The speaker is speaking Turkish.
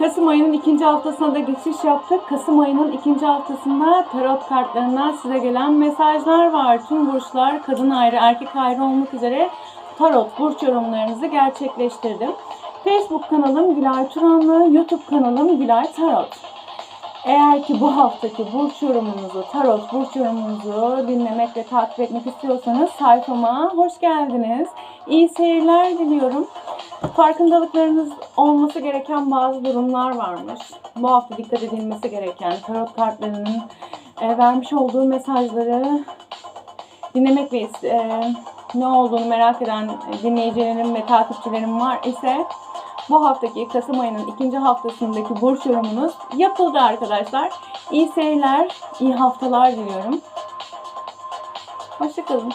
Kasım ayının ikinci haftasına da geçiş yaptık. Kasım ayının ikinci haftasında tarot kartlarından size gelen mesajlar var. Tüm burçlar kadın ayrı erkek ayrı olmak üzere tarot burç yorumlarınızı gerçekleştirdim. Facebook kanalım Gülay Turanlı, YouTube kanalım Gülay Tarot. Eğer ki bu haftaki burç yorumunuzu, tarot burç yorumunuzu dinlemek ve takip etmek istiyorsanız sayfama hoş geldiniz. İyi seyirler diliyorum. Farkındalıklarınız olması gereken bazı durumlar varmış. Bu hafta dikkat edilmesi gereken tarot kartlarının e, vermiş olduğu mesajları dinlemek ve e, ne olduğunu merak eden dinleyicilerim ve takipçilerim var ise bu haftaki Kasım ayının ikinci haftasındaki burç yorumunuz yapıldı arkadaşlar. İyi seyirler, iyi haftalar diliyorum. Hoşçakalın.